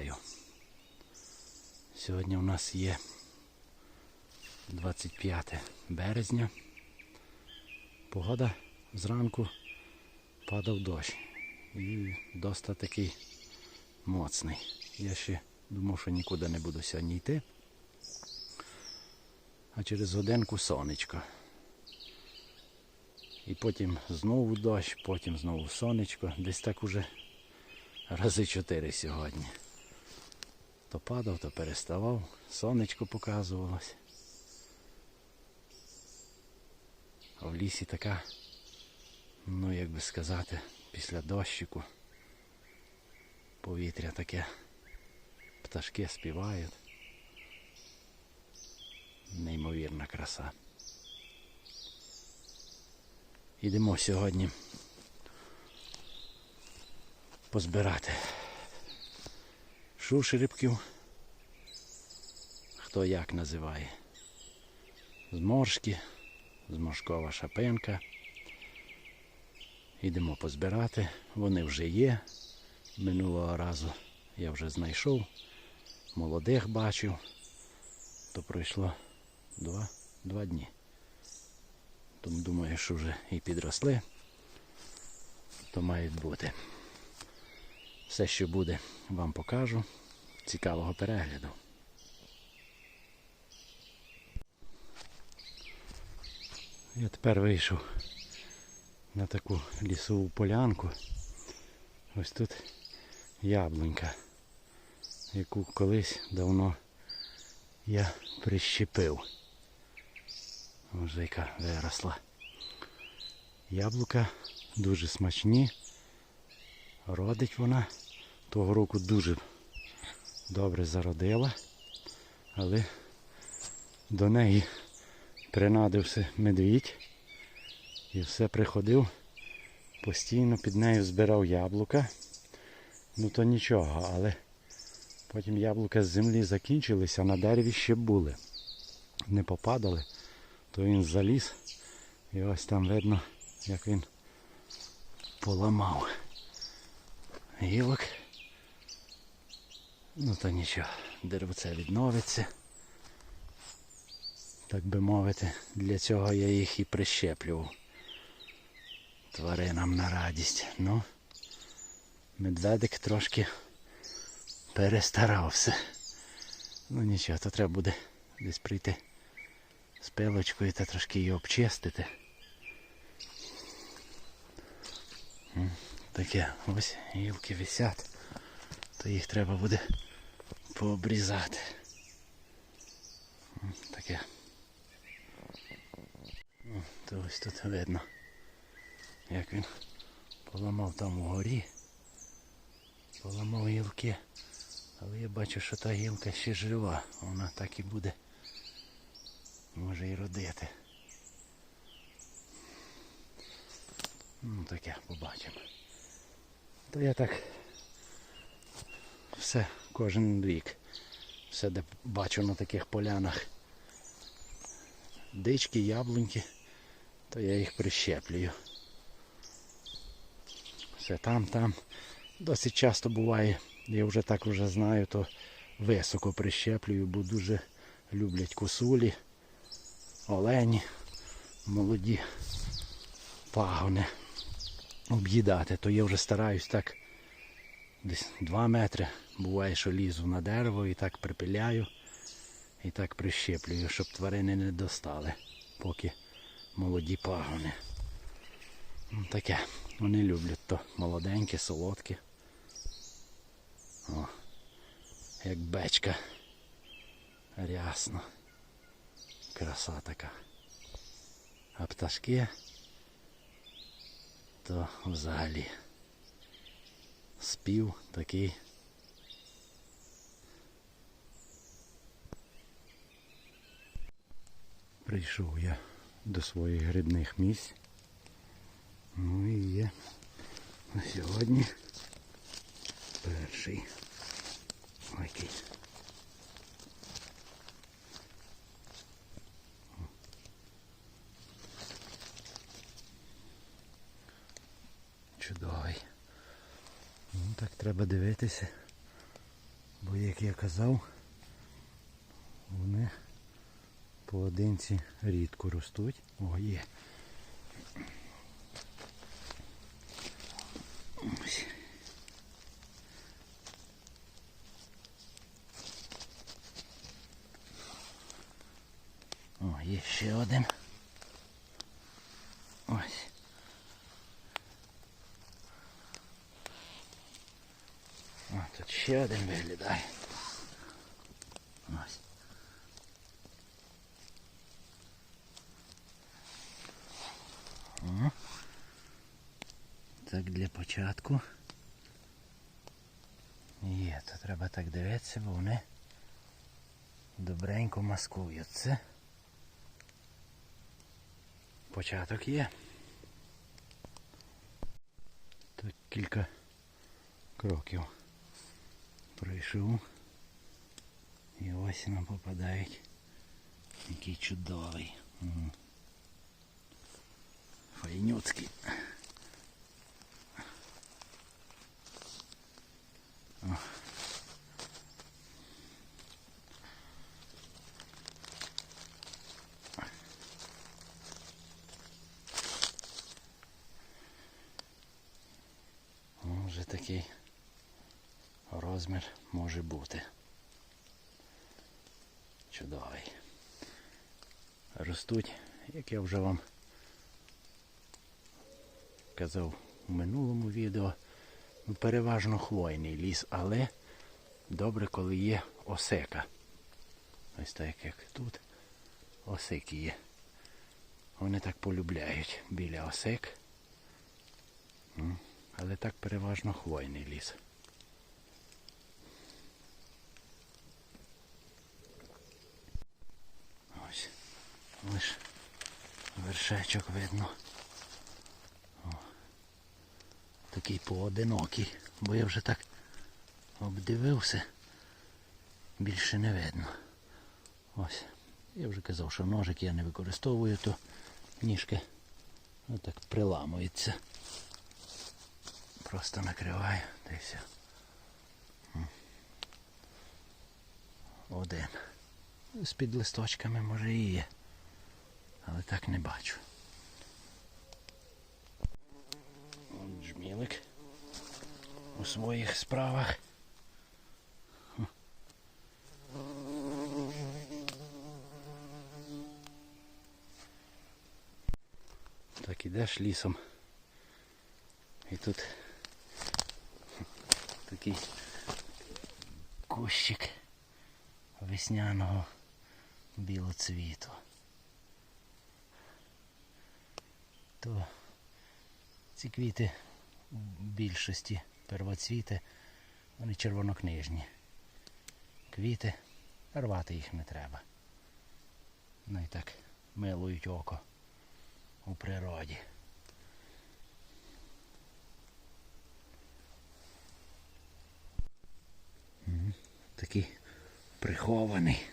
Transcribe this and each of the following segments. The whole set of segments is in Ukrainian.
Вітаю. Сьогодні у нас є 25 березня. Погода зранку падав дощ. І доста такий моцний. Я ще думав, що нікуди не буду сьогодні йти. А через годинку сонечко. І потім знову дощ, потім знову сонечко. Десь так уже рази чотири сьогодні. То падав, то переставав, сонечко показувалось. А в лісі така, ну як би сказати, після дощику повітря таке, пташки співають. Неймовірна краса. Йдемо сьогодні позбирати шушерибків, хто як називає. Зморшки, зморшкова шапинка. Йдемо позбирати, вони вже є. Минулого разу я вже знайшов, молодих бачив, то пройшло два, два дні. Тому думаю, що вже і підросли, то мають бути. Все, що буде, вам покажу. Цікавого перегляду. Я тепер вийшов на таку лісову полянку. Ось тут яблунька, яку колись давно я прищепив. Вже яка виросла. Яблука дуже смачні. Родить вона. Того року дуже добре зародила, але до неї принадився медвідь і все приходив, постійно під нею збирав яблука. Ну то нічого, але потім яблука з землі закінчилися, а на дереві ще були. Не попадали, то він заліз і ось там видно, як він поламав гілок. Ну то нічого, деревце відновиться. Так би мовити, для цього я їх і прищеплював. Тваринам на радість. Ну, медведик трошки перестарався. Ну нічого, то треба буде десь прийти з пилочкою та трошки її обчистити. Таке ось гілки висять, то їх треба буде пообрізати. Таке. То ось тут видно, як він поламав там угорі. Поламав гілки. Але я бачу, що та гілка ще жива. Вона так і буде. Може і родити. Ну таке побачимо. То я так все кожен рік. Все де бачу на таких полянах. Дички, яблуньки, то я їх прищеплюю. Все там, там. Досить часто буває, я вже так вже знаю, то високо прищеплюю, бо дуже люблять косулі, олені, молоді пагони об'їдати, то я вже стараюсь так десь 2 метри. Буває, що лізу на дерево і так припиляю і так прищеплюю, щоб тварини не достали, поки молоді пагони. Ну, Таке, вони люблять то молоденьке, солодке. О, як бечка. Рясно. Краса така. А пташки то взагалі спів такий. Прийшов я до своїх грибних місць. Ну і є на сьогодні перший. Ой, який. Чудовий. Ну, так треба дивитися. Бо як я казав, вони поодинці рідко ростуть. О, є. Ось. О, є ще один. Ось. О, тут ще один виглядає. Ось. О. Так для початку. Є, то треба так дивитися, бо вони добренько маскуються. Початок є. Тут кілька кроків пройшов. І ось нам попадають. Який чудовий. Файнюцький. Вже розмір може бути. Чудовий. Ростуть, як я вже вам казав у минулому відео, ну, переважно хвойний ліс, але добре, коли є осека. Ось так як тут осики є. Вони так полюбляють біля осек. Але так переважно хвойний ліс. Лиш вершечок видно. О. Такий поодинокий, бо я вже так обдивився. Більше не видно. Ось. Я вже казав, що ножик я не використовую, то ніжки отак приламуються. Просто накриваю та все. Один. З-під листочками може і є. Але так не бачу. От Джмілик у своїх справах. Так ідеш лісом. І тут такий кущик весняного білоцвіту. То ці квіти в більшості первоцвіти, вони червонокнижні. Квіти, рвати їх не треба. Ну і так милують око у природі. Такий прихований.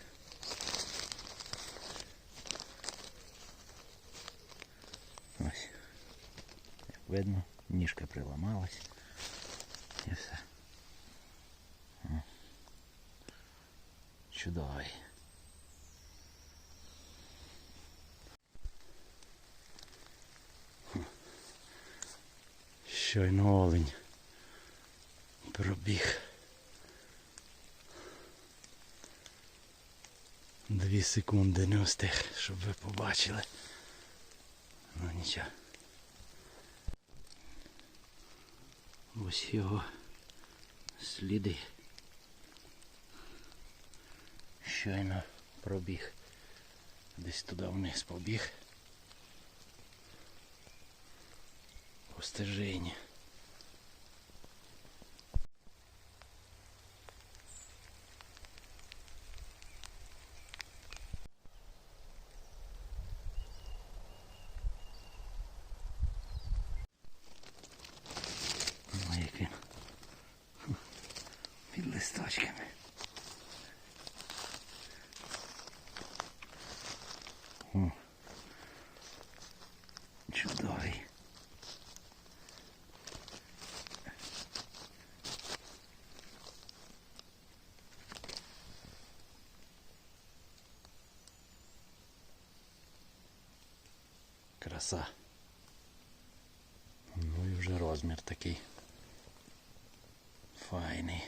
Ось. Як видно, ніжка приламалась. І все. Чудовий. Щойно олень пробіг. Дві секунди не встиг, щоб ви побачили. Ну нічого. Ось його сліди. Щойно пробіг. Десь туди вниз побіг. По стежині. Ну, як він. Під листочками. О. Чудовий. Краса. Ну і вже розмір такий. Файний.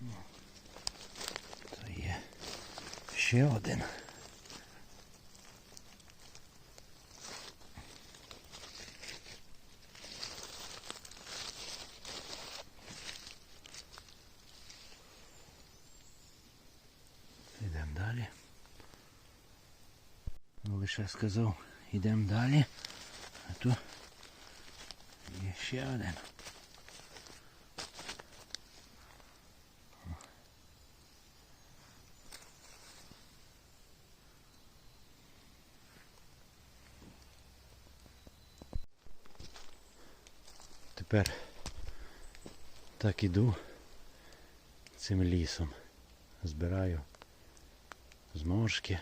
Ну, ще один. Йдемо далі. Лише сказав, йдемо далі. А тут є ще один. Тепер так іду цим лісом. Збираю зморшки.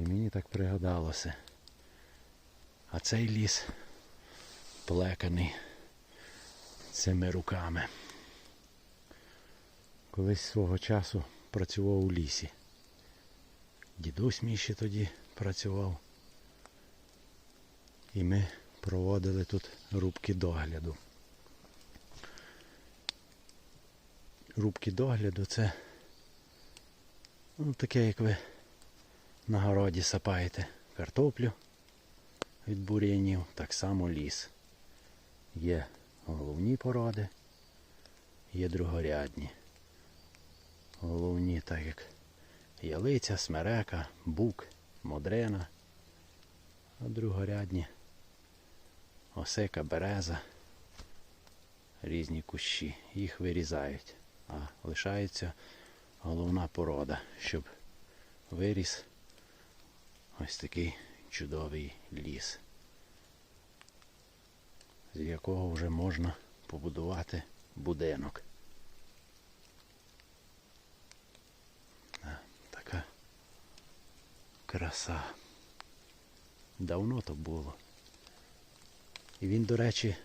І мені так пригадалося. А цей ліс плеканий цими руками. Колись свого часу працював у лісі. Дідусь мій ще тоді працював. І ми проводили тут рубки догляду. Рубки догляду це ну, таке, як ви на городі сапаєте картоплю від бур'янів, так само ліс. Є головні породи, є другорядні. Головні, так як ялиця, смерека, бук, модрина, а другорядні осика, береза, різні кущі. Їх вирізають, а лишається головна порода, щоб виріс ось такий чудовий ліс, з якого вже можна побудувати будинок. Така краса. Давно то було. І він, до речі,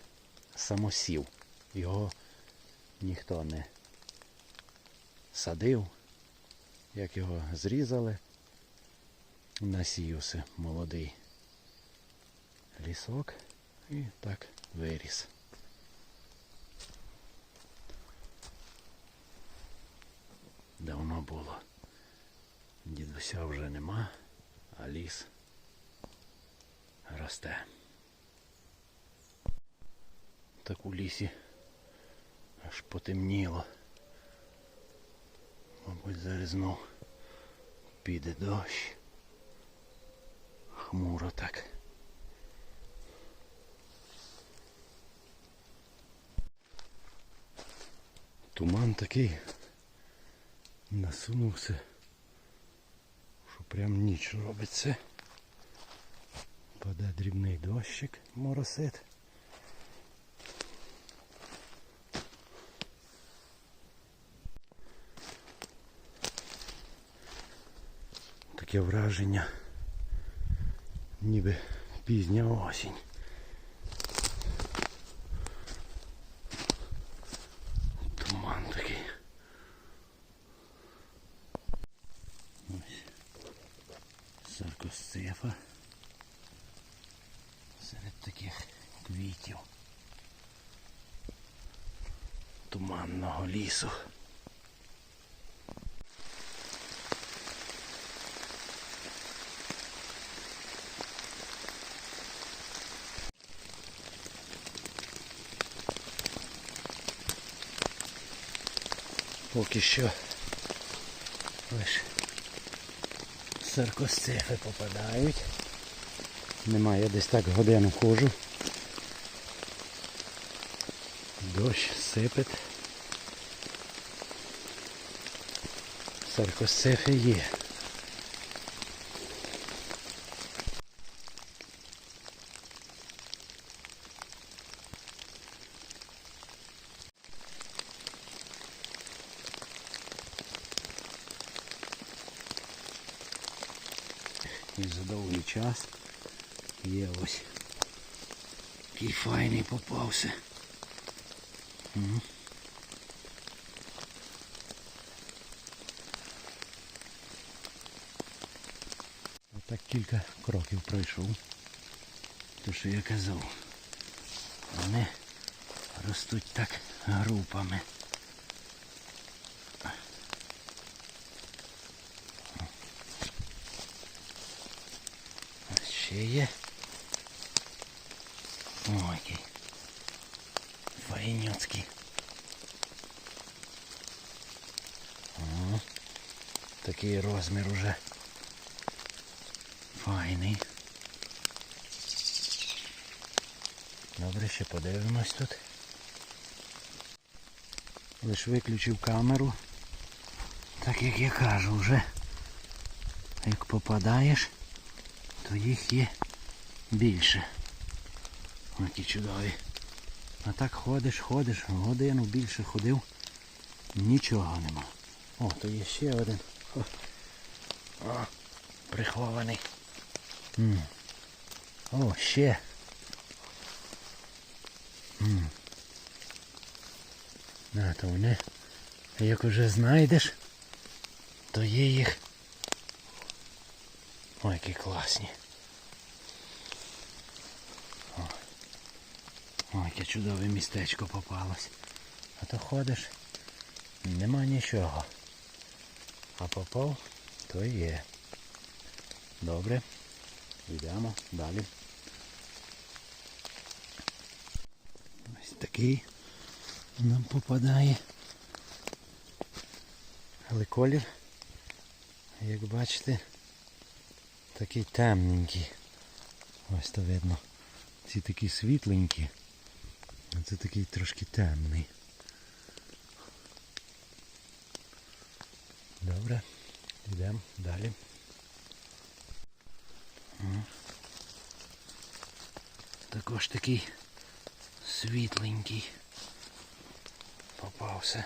самосів. Його ніхто не садив. Як його зрізали, насіявся молодий лісок і так виріс. Давно було. Дідуся вже нема, а ліс росте. Так у лісі аж потемніло. Мабуть, зараз знов піде дощ. Хмуро так. Туман такий насунувся, що прям ніч робиться. Паде дрібний дощик, моросить. Таке враження, ніби пізня осінь. Туман такий. Ось саркосцефа. Серед таких квітів. Туманного лісу. Поки що лише саркосцефи попадають. Немає, я десь так годину ходжу. Дощ сипить. Саркосцефи є. І за довгий час є ось який файний попався. Мгм. Так кілька кроків пройшов. То що я казав. Вони ростуть так групами. Ще є. Ой, який. Файнюцький. О, такий розмір уже. Файний. Добре, ще подивимось тут. Лиш виключив камеру. Так як я кажу вже. Як попадаєш, то їх є більше. Які чудові. А так ходиш, ходиш, годину більше ходив. Нічого нема. О, то є ще один. О, прихований. М. О, ще. М. На, то вони, як уже знайдеш, то є їх. Ой, які класні. Ой, яке чудове містечко попалось. А то ходиш, нема нічого. А попав, то є. Добре. Йдемо далі. Ось такий нам попадає. Але колір, як бачите, такий темненький. Ось то видно. Ці такі світленькі, а це такий трошки темний. Добре, йдемо далі. Також такий світленький попався.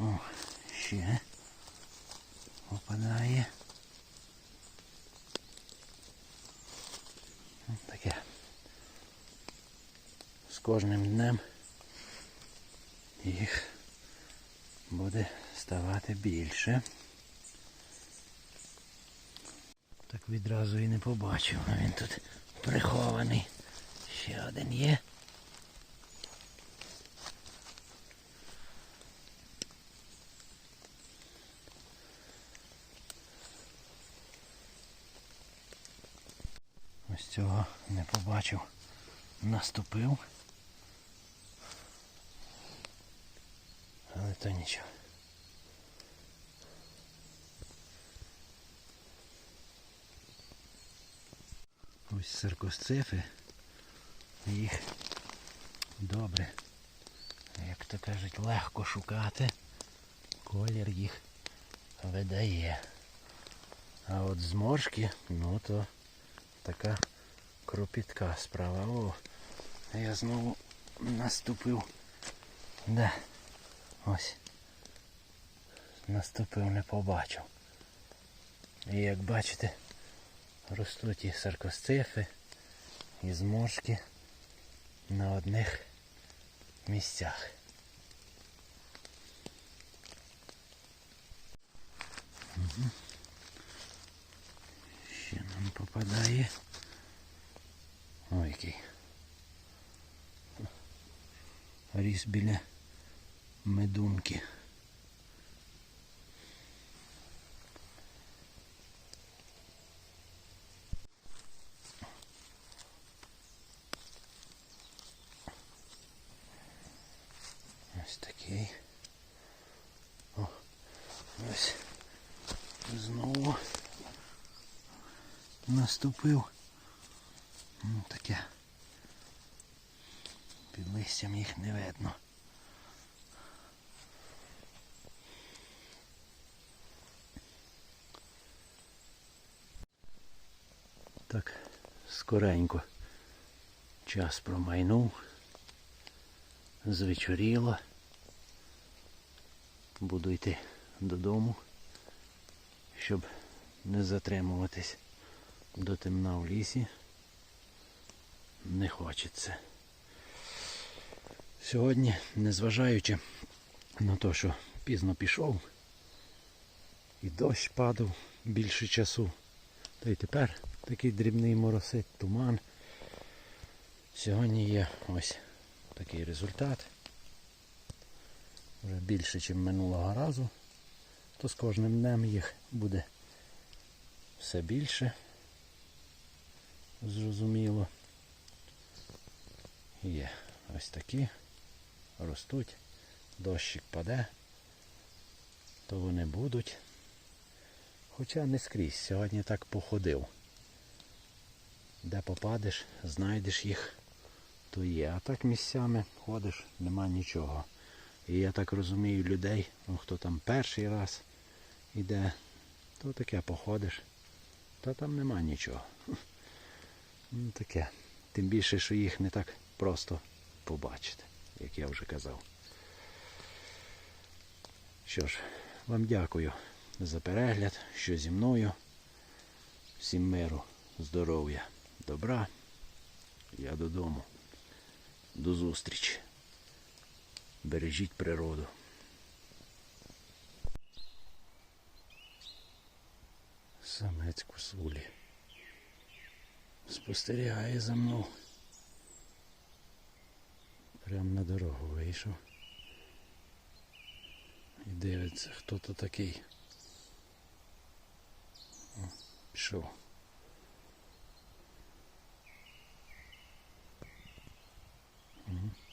О, ще попадає. Ось Таке. З кожним днем їх буде ставати більше. Так відразу і не побачив, а він тут прихований. Ще один є. Ось цього не побачив. Наступив. Але то нічого. Ось саркосцефи. Їх добре, як то кажуть, легко шукати. Колір їх видає. А от зморшки, ну то така кропітка справа. О, я знову наступив. Да. Ось. Наступив, не побачив. І як бачите, ростуть і саркосцифи, і зморшки на одних місцях. Угу. Ще нам попадає. Ой, який. Ріс біля медунки. Ось такий. О, ось знову наступив. Ну, таке. Під листям їх не видно. Так, скоренько час промайнув, звечоріло. Буду йти додому, щоб не затримуватись до темна в лісі. Не хочеться. Сьогодні, незважаючи на те, що пізно пішов. І дощ падав більше часу. Та й тепер такий дрібний моросит, туман. Сьогодні є ось такий результат. Вже більше, ніж минулого разу. То з кожним днем їх буде все більше. Зрозуміло. Є ось такі. Ростуть. Дощик паде, то вони будуть. Хоча не скрізь. Сьогодні так походив. Де попадеш, знайдеш їх, то є. А так місцями ходиш, нема нічого. І я так розумію людей, ну хто там перший раз іде, то таке походиш, та там нема нічого. Ну таке. Тим більше, що їх не так просто побачити, як я вже казав. Що ж, вам дякую за перегляд, що зі мною. Всім миру, здоров'я, добра. Я додому. До зустрічі. Бережіть природу. Самець косулі. Спостерігає за мною. Прям на дорогу вийшов. І дивиться, хто то такий. Пішов. Mm-hmm.